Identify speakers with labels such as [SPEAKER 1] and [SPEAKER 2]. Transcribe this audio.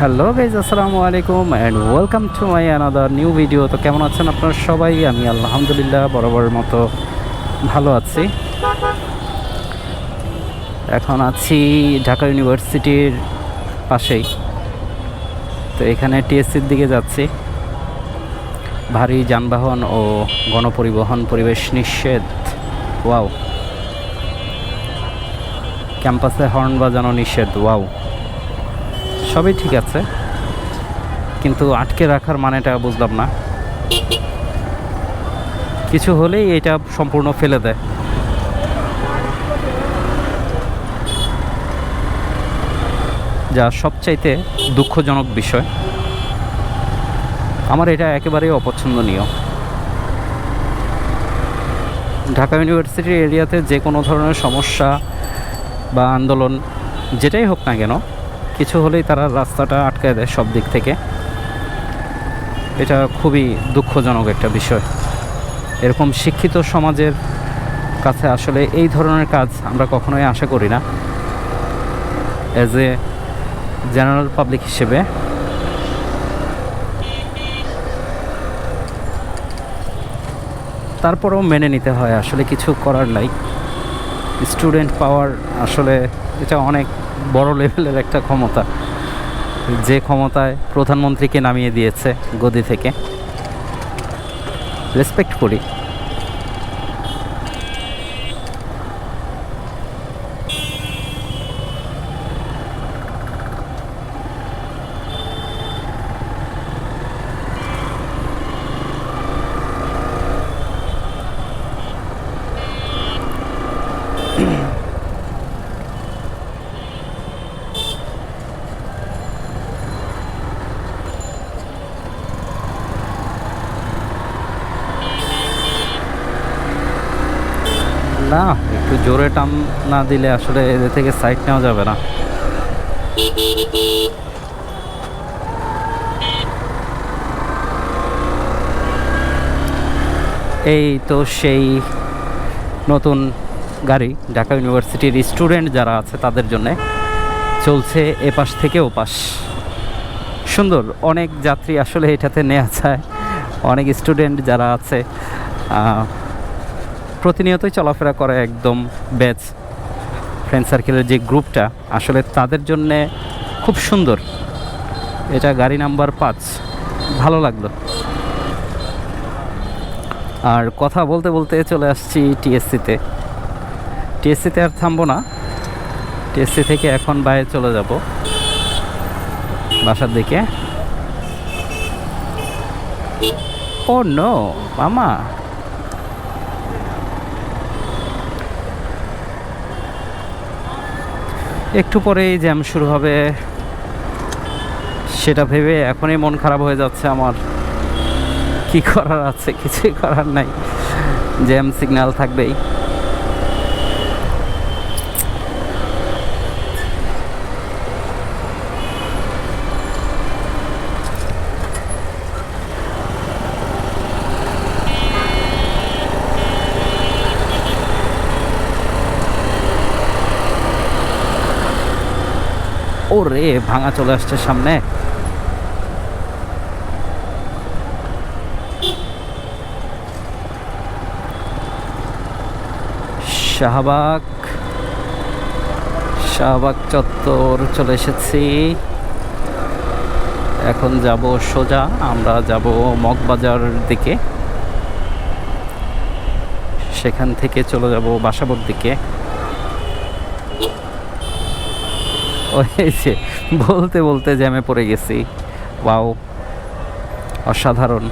[SPEAKER 1] Hello guys, আসসালামু আলাইকুম and welcome to my another new video তো কেমন আছেন আপনারা সবাই? আমি আলহামদুলিল্লাহ বরাবর মতো ভালো আছি। এখন আছি ঢাকা ইউনিভার্সিটির পাশেই। তো এখানে টিএসসির দিকে যাচ্ছি। ভারী যানবাহন ও গণপরিবহন পরিবেশ নিষেধ। ওয়াও। ক্যাম্পাসে হর্ন বাজানো নিষেধ, ওয়াও। সবই ঠিক আছে। কিন্তু আটকে রাখার মানেটা বুঝলাম না। কিছু হলেই এটা সম্পূর্ণ ফেলে দেয়। যা সবচাইতে দুঃখজনক বিষয়। আমার এটা একেবারেই অপছন্দনীয়। ঢাকা ইউনিভার্সিটির এরিয়াতে যে কোনো ধরনের সমস্যা বা আন্দোলন, যেটাই হোক না কেন কিছু হলেই তারা রাস্তাটা আটকে দেয় সব দিক থেকে। এটা খুবই দুঃখজনক একটা বিষয়। এরকম শিক্ষিত সমাজের কাছে আসলে এই ধরনের কাজ আমরা কখনোই আশা করি না। অ্যাজ এ জেনারেল পাবলিক হিসেবে। তারপরেও মেনে নিতে হয়, আসলে কিছু করার নাই। স্টুডেন্ট পাওয়ার আসলে এটা অনেক বড় লেভেলের একটা ক্ষমতা। যে ক্ষমতায় প্রধানমন্ত্রীকে নামিয়ে দিয়েছে গদি থেকে। রেসপেক্ট করি। না, একটু জোরে টান না দিলে আসলে এদের থেকে সাইড নেওয়া যাবে না। এই তো সেই নতুন গাড়ি, ঢাকা ইউনিভার্সিটির স্টুডেন্ট যারা আছে তাদের জন্যে চলছে এপাশ থেকে ওপাশ। সুন্দর, অনেক যাত্রী আসলে এটাতে নেওয়া যায়। অনেক স্টুডেন্ট যারা আছে প্রতিনিয়তই চলাফেরা করে একদম ব্যাচ ফ্রেন্ড সার্কেলের যে গ্রুপটা, আসলে তাদের জন্যে খুব সুন্দর। এটা গাড়ি নাম্বার পাঁচ। ভালো লাগল। আর কথা বলতে বলতে চলে আসছি টিএসসিতে। টিএসসিতে আর থামবো না। টিএসসি থেকে এখন বাইরে চলে যাব। বাসার দিকে। ও নো, মামা। একটু পরেই জ্যাম শুরু হবে। সেটা ভেবে এখনই মন খারাপ হয়ে যাচ্ছে আমার। কি করার আছে? কিছুই করার নাই। জ্যাম সিগন্যাল থাকবেই। ও রে ভাঙা চলে আসছে সামনে। শাহবাগ শাহবাগ চত্বর চলে এসেছি। এখন যাব সোজা, আমরা যাব মগবাজার দিকে। সেখান থেকে চলে যাব বাসাবোর দিকে। হয়েছে। বলতে বলতে জ্যামে পড়ে গেছি। ওয়াও অসাধারণ।